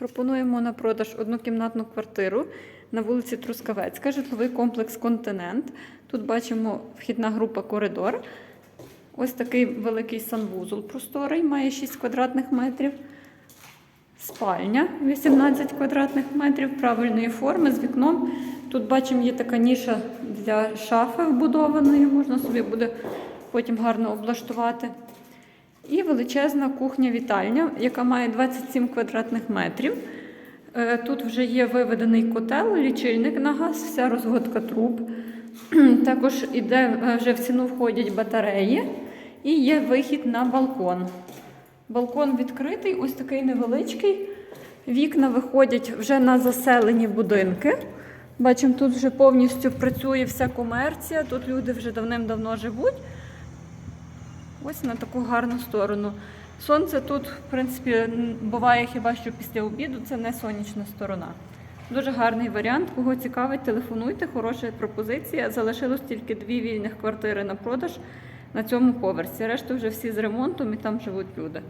Пропонуємо на продаж однокімнатну квартиру на вулиці Трускавецька, житловий комплекс Континент. Тут бачимо вхідна група коридор. Ось такий великий санвузол просторий, має 6 квадратних метрів. Спальня 18 квадратних метрів правильної форми з вікном. Тут бачимо, є така ніша для шафи вбудованої, можна собі буде потім гарно облаштувати. Величезна кухня-вітальня, яка має 27 квадратних метрів. Е, Тут вже є виведений котел, лічильник на газ, вся розводка труб. Також іде, е, вже в ціну входять батареї і є вихід на балкон. Балкон відкритий, ось такий невеличкий. Вікна виходять вже на заселені будинки. Бачимо, тут вже повністю працює вся комерція, тут люди вже давним-давно живуть. Ось на таку гарну сторону. Сонце тут, в принципі, буває хіба що після обіду, це не сонячна сторона. Дуже гарний варіант. Кого цікавить, телефонуйте, хороша пропозиція. Залишилось тільки дві вільних квартири на продаж на цьому поверсі. Решту вже всі з ремонтом і там живуть люди.